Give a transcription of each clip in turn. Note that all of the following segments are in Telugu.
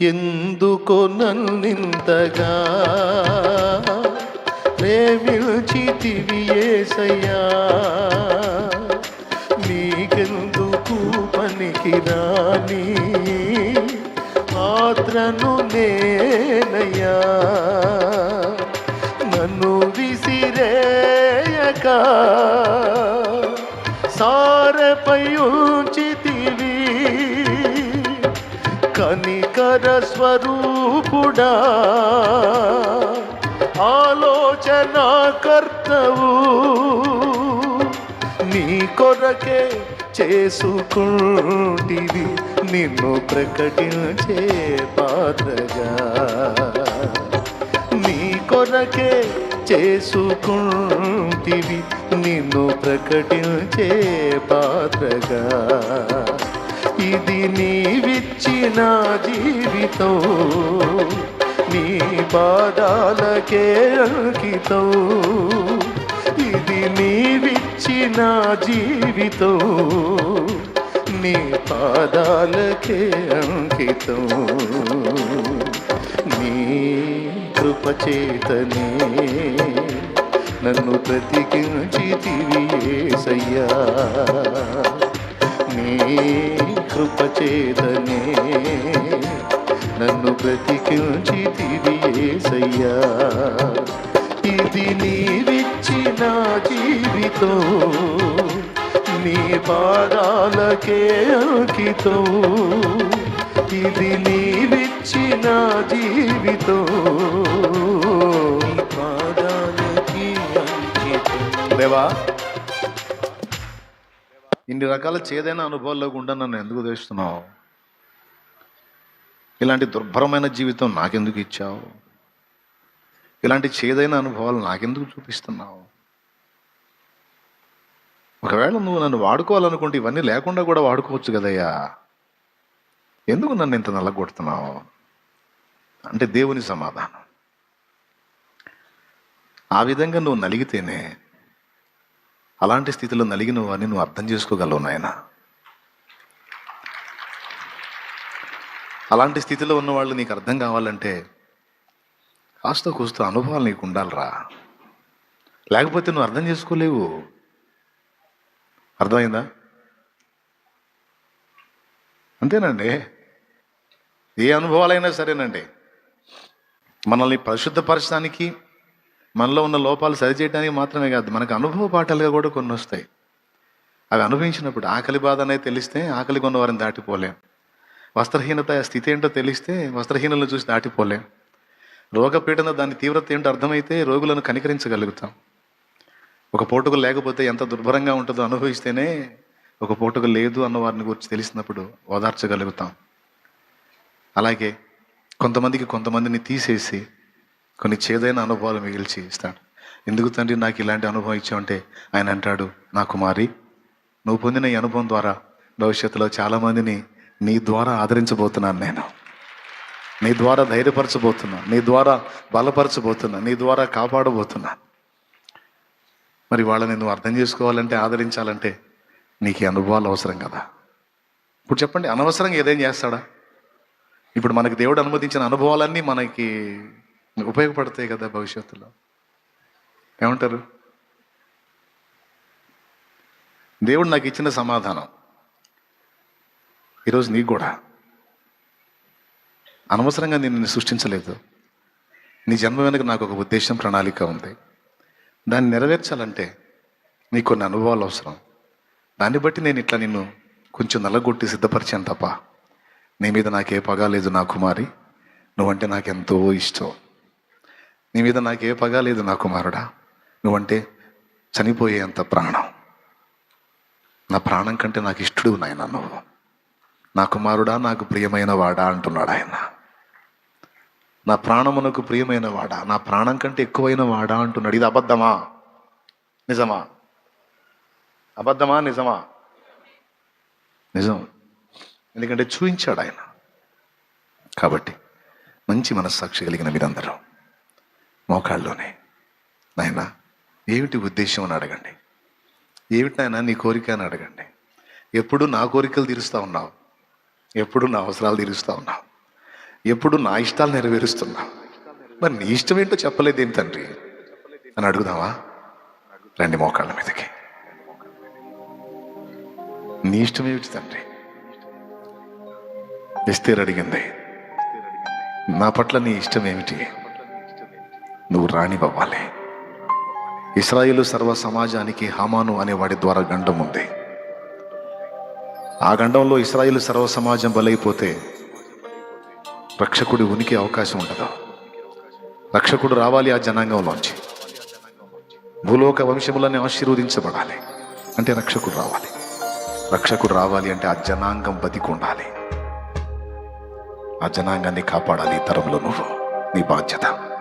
ఎందుకో నన్నింతగా? ప్రేమించితివి ఏసయ్యా నీకెందుకు పనికి రాని పాత్రను నేనయ్యా? నన్ను విసిరేయకా కనికర స్వరూపుడా ఆలోచన కర్తవు నీ కొరకే చేసుకుంటివి నిన్ను ప్రకటించే పాత్రగా. నీ కొరకే చేసుకుంటివి నిన్ను ప్రకటించే పాత్రగా. ఇది నీవిచ్చిన జీవితం. నీ పాదాలకే అంకితం. ఇది నీవిచ్చిన జీవితం. నీ పాదాలకే అంకితం. నీ కృపచేతనే నన్ను బ్రతికించితివి యేసయ్యా. నీ కృపచేతనే నన్ను బ్రతికించితివి యేసయ్యా ఇది నీవిచ్చిన జీవితం నీ పాదాలకే అంకితం. ఇది నీవిచ్చిన జీవితం నీ పాదాలకి అంకితం. దేవా ఇన్ని రకాల చేదైన అనుభవాల్లో గుండా నన్ను ఎందుకు తెస్తున్నావు ఇలాంటి దుర్భరమైన జీవితం నాకెందుకు ఇచ్చావు? ఇలాంటి చేదైన అనుభవాలు నాకెందుకు చూపిస్తున్నావు? ఒకవేళ నువ్వు నన్ను వాడుకోవాలనుకుంటే ఇవన్నీ లేకుండా కూడా వాడుకోవచ్చు కదయ్యా. ఎందుకు నన్ను ఇంత నల్లగొడుతున్నావు? అంటే దేవుని సమాధానం. ఆ విధంగా నువ్వు నలిగితేనే అలాంటి స్థితిలో నలిగిన నువ్వు నువ్వు అర్థం చేసుకోగలవు నాయన. అలాంటి స్థితిలో ఉన్న వాళ్ళు నీకు అర్థం కావాలంటే కాస్త కూస్త అనుభవాలు నీకు ఉండాలిరా. లేకపోతే నువ్వు అర్థం చేసుకోలేవు. అర్థమైందా? అంతేనండి. ఏ అనుభవాలైనా సరేనండి. మనల్ని పరిశుద్ధపరచడానికి మనలో ఉన్న లోపాలు సరిచేయడానికి మాత్రమే కాదు మనకు అనుభవ పాఠాలుగా కూడా కొన్ని వస్తాయి. అవి అనుభవించినప్పుడు ఆకలి బాధ అనేది తెలిస్తే ఆకలి కొన్న వారిని దాటిపోలేం. వస్త్రహీనత స్థితి ఏంటో తెలిస్తే వస్త్రహీనలను చూసి దాటిపోలేం. రోగపీడన దాని తీవ్రత ఏంటో అర్థమైతే రోగులను కనికరించగలుగుతాం. ఒక పోటుకు లేకపోతే ఎంత దుర్భరంగా ఉంటుందో అనుభవిస్తేనే ఒక పోటుకు లేదు అన్న వారిని గురించి తెలిసినప్పుడు ఓదార్చగలుగుతాం. అలాగే కొంతమందికి కొంతమందిని తీసేసి కొన్ని చేదైన అనుభవాలు మిగిల్చి ఇస్తాడు. ఎందుకు తండ్రి నాకు ఇలాంటి అనుభవం ఇచ్చావంటే ఆయన అంటాడు నా కుమారి నువ్వు పొందిన ఈ అనుభవం ద్వారా భవిష్యత్తులో చాలామందిని నీ ద్వారా ఆదరించబోతున్నాను నేను. నీ ద్వారా ధైర్యపరచబోతున్నా నీ ద్వారా బలపరచబోతున్నా నీ ద్వారా కాపాడబోతున్నా మరి వాళ్ళని నువ్వు అర్థం చేసుకోవాలంటే ఆదరించాలంటే నీకు ఈ అనుభవాలు అవసరం కదా. ఇప్పుడు చెప్పండి అనవసరంగా ఏదేం చేస్తాడా? ఇప్పుడు మనకి దేవుడు అనుమతించిన అనుభవాలన్నీ మనకి ఉపయోగపడతాయి కదా భవిష్యత్తులో. ఏమంటారు? దేవుడు నాకు ఇచ్చిన సమాధానం. ఈరోజు నీకు కూడా. అనవసరంగా నేను నిన్ను సృష్టించలేదు. నీ జన్మ వెనుక నాకు ఒక ఉద్దేశం ప్రణాళిక ఉంది. దాన్ని నెరవేర్చాలంటే నీకు కొన్ని అనుభవాలు అవసరం. దాన్ని బట్టి నేను ఇట్లా నిన్ను కొంచెం నల్లగొట్టి సిద్ధపరిచాను తప్ప నీ మీద నాకే పగా లేదు నా కుమారి. నువ్వంటే నాకెంతో ఇష్టం. నీ మీద నాకు ఏ పగ లేదు నా కుమారుడా. నువ్వంటే చనిపోయేంత ప్రాణం. నా ప్రాణం కంటే నాకు ఇష్టడు నాయన నువ్వు. నా కుమారుడా నాకు ప్రియమైన వాడా అంటున్నాడు ఆయన. నా ప్రాణమునకు ప్రియమైన వాడా నా ప్రాణం కంటే ఎక్కువైన వాడా అంటున్నాడు. ఇది అబద్ధమా? నిజమా? అబద్ధమా? నిజమా? నిజం. ఎందుకంటే చూపించాడు ఆయన. కాబట్టి మంచి మనస్సాక్షి కలిగిన మీరందరూ. మోకాళ్ళలోనే. నాయన ఏమిటి ఉద్దేశం అని అడగండి. ఏమిటి నాయన నీ కోరిక అని అడగండి. ఎప్పుడు నా కోరికలు తీరుస్తూ ఉన్నావు? ఎప్పుడు నా అవసరాలు తీరుస్తూ ఉన్నావు? ఎప్పుడు నా ఇష్టాలు నెరవేరుస్తున్నావు? మరి నీ ఇష్టం ఏంటో చెప్పలేదేం తండ్రి? అని అడుగుదామా? రండి మోకాళ్ళ మీదకి. నీ ఇష్టం ఏమిటి తండ్రి? ఎస్తేరు అడిగింది. నా పట్ల నీ ఇష్టం ఏమిటి? నువ్వు రాణివ్వాలి ఇస్రాయిలు సర్వ సమాజానికి హామాను అనే వాడి ద్వారా గండం ఉంది. ఆ గండంలో ఇస్రాయిల్ సర్వ సమాజం బలైపోతే రక్షకుడి ఉనికి అవకాశం ఉండదు. రక్షకుడు రావాలి ఆ జనాంగంలోంచి. భూలోక వంశములని ఆశీర్వదించబడాలి. అంటే రక్షకుడు రావాలి. రక్షకుడు రావాలి అంటే ఆ జనాంగం బతికి ఉండాలి ఆ జనాంగాన్ని కాపాడాలి తరంలో నువ్వు. నీ బాధ్యత.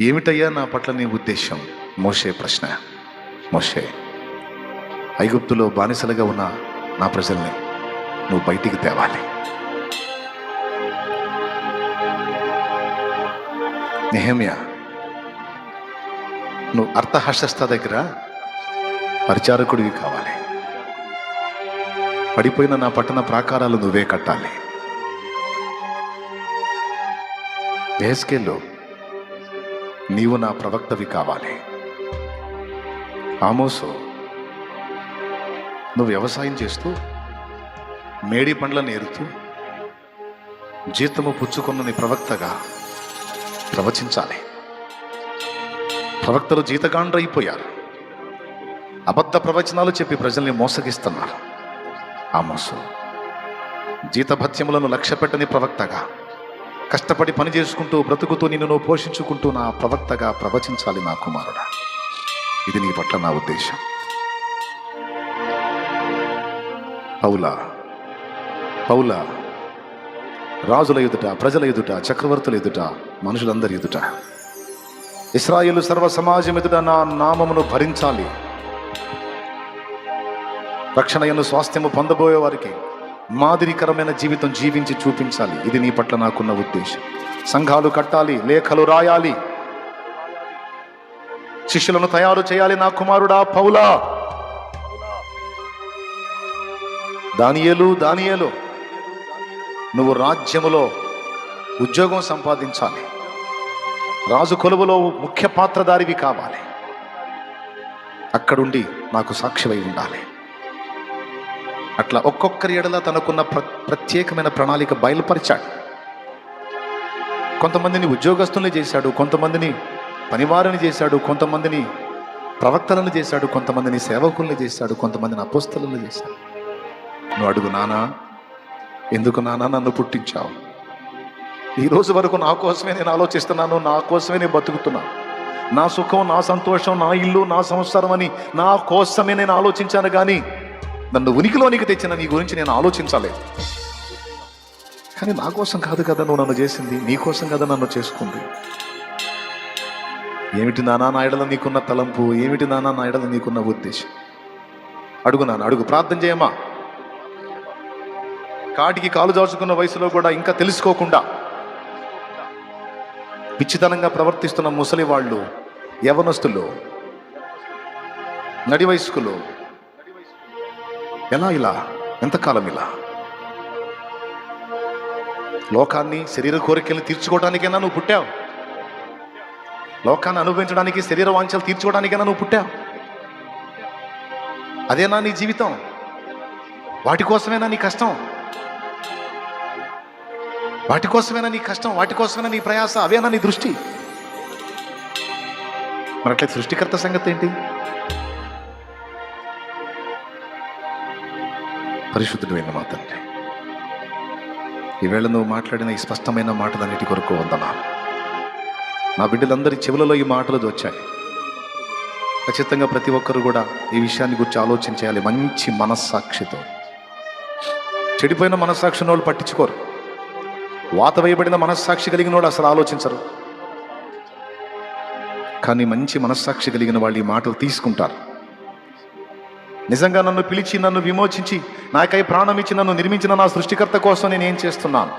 ఏమిటయ్యా నా పట్ల నీ ఉద్దేశం మోషే ప్రశ్న. మోషే ఐగుప్తులో బానిసలుగా ఉన్న నా ప్రజల్ని నువ్వు బయటికి తేవాలి. నెహమ్యా నువ్వు అర్థహస్త దగ్గర పరిచారకుడివి కావాలి. పడిపోయిన నా పట్టణ ప్రాకారాలు నువ్వే కట్టాలి. బేస్కేల్లో నీవు నా ప్రవక్తవి కావాలి. ఆమోసు నువ్వు వ్యవసాయం చేస్తూ మేడి పండ్లను ఏరుతూ జీతము పుచ్చుకున్న నీ ప్రవక్తగా ప్రవచించాలి. ప్రవక్తలు జీతగాండ్రైపోయారు. అబద్ధ ప్రవచనాలు చెప్పి ప్రజల్ని మోసగిస్తున్నారు. ఆమోసు జీతభత్యములను లక్ష్యపెట్టని ప్రవక్తగా కష్టపడి పని చేసుకుంటూ బ్రతుకుతూ నిన్ను నువ్వు పోషించుకుంటూ నా ప్రవక్తగా ప్రవచించాలి నా కుమారుడా. ఇది నీ పట్ల నా ఉద్దేశం. పౌలా పౌలా రాజుల ఎదుట ప్రజల ఎదుట చక్రవర్తుల ఎదుట మనుషులందరి ఎదుట. ఇస్రాయేలు సర్వ సమాజం ఎదుట నా నామమును భరించాలి. రక్షణయను స్వాస్థ్యము పొందబోయే వారికి మాదిరికరమైన జీవితం జీవించి చూపించాలి. ఇది నీ పట్ల నాకున్న ఉద్దేశం. సంఘాలు కట్టాలి లేఖలు రాయాలి. శిష్యులను తయారు చేయాలి నా కుమారుడా పౌలా. దానియేలు దానియలు నువ్వు రాజ్యములో ఉద్యోగం సంపాదించాలి. రాజు కొలువులో ముఖ్య పాత్రధారివి కావాలి. అక్కడుండి నాకు సాక్షివై ఉండాలి. అట్లా ఒక్కొక్కరి ఎడల తనకున్న ప్ర ప్రత్యేకమైన ప్రణాళిక బయలుపరిచాడు. కొంతమందిని ఉద్యోగస్తుల్ని చేశాడు కొంతమందిని పనివారిని చేశాడు కొంతమందిని ప్రవక్తలను చేశాడు కొంతమందిని సేవకుల్ని చేశాడు కొంతమందిని అపోస్తలను చేశాడు. నువ్వు అడుగు నానా ఎందుకు నానా నన్ను పుట్టించావు? ఈ రోజు వరకు నా కోసమే నేను ఆలోచిస్తున్నాను నా కోసమే నేను బతుకుతున్నాను. నా సుఖం నా సంతోషం నా ఇల్లు నా సంసారం అని నా కోసమే నేను ఆలోచించాను కానీ నన్ను ఉనికిలోనికి తెచ్చిన నీ గురించి నేను ఆలోచించలేదు. కానీ నా కోసం కాదు కదా నువ్వు నన్ను చేసింది నీ కోసం కదా నన్ను చేసుకుంది. ఏమిటి నానా నా నీకున్న తలంపు ఏమిటి నానా నా నీకున్న ఉద్దేశం? అడుగు నాన్న అడుగు ప్రార్థన చేయమా కాటికి కాలు జాచుకున్న వయసులో కూడా ఇంకా తెలుసుకోకుండా పిచ్చితనంగా ప్రవర్తిస్తున్న ముసలి వాళ్ళు యవనస్తులు నడి వయస్కులు ఎలా ఇలా? ఎంతకాలం ఇలా? లోకాన్ని శరీర కోరికల్ని తీర్చుకోవడానికైనా నువ్వు పుట్టావు. లోకాన్ని అనుభవించడానికి శరీర వాంఛలు తీర్చుకోవడానికైనా నువ్వు పుట్టావు. అదేనా నీ జీవితం? వాటి కోసమేనా నీ కష్టం? వాటి కోసమేనా నీ కష్టం? వాటి కోసమేనా నీ ప్రయాస? అవేనా నీ దృష్టి? మరి అట్లయితే సృష్టికర్త సంగతి ఏంటి పరిశుద్ధుడు మా తండ్రి. ఈవేళ నువ్వు మాట్లాడిన ఈ స్పష్టమైన మాటలన్నిటి కొరకు వందనాలు. నా బిడ్డలందరి చెవులలో ఈ మాటలు వచ్చాయి ఖచ్చితంగా ప్రతి ఒక్కరు కూడా ఈ విషయాన్ని గురించి ఆలోచన చేయాలి. మంచి మనస్సాక్షితో. చెడిపోయిన మనస్సాక్షిని వాళ్ళు పట్టించుకోరు. వాత వేయబడిన మనస్సాక్షి కలిగిన వాళ్ళు అసలు ఆలోచించరు. కానీ మంచి మనస్సాక్షి కలిగిన వాళ్ళు ఈ మాటలు తీసుకుంటారు. నిజంగా నన్ను పిలిచి నన్ను విమోచించి నాకై ప్రాణం ఇచ్చి నన్ను నిర్మించిన నా సృష్టికర్త కోసం నేను ఏం చేస్తున్నాను?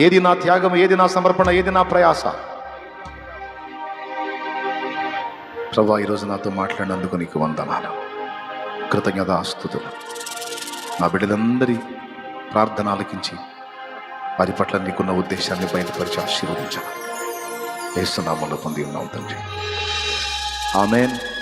ఏది నా త్యాగం ఏది నా సమర్పణ ఏది నా ప్రయాస? ప్రభా ఈరోజు నాతో మాట్లాడినందుకు నీకు వందనాలు. కృతజ్ఞత ఆస్తుతులు నా బిడ్డలందరి ప్రార్థన ఆలకించి వారి పట్ల నీకున్న ఉద్దేశాన్ని బయటపరిచి ఆశీర్వదించాలి వేస్తున్నామలో పొంది ఉన్నాం తండ్రి. ఆమెన్.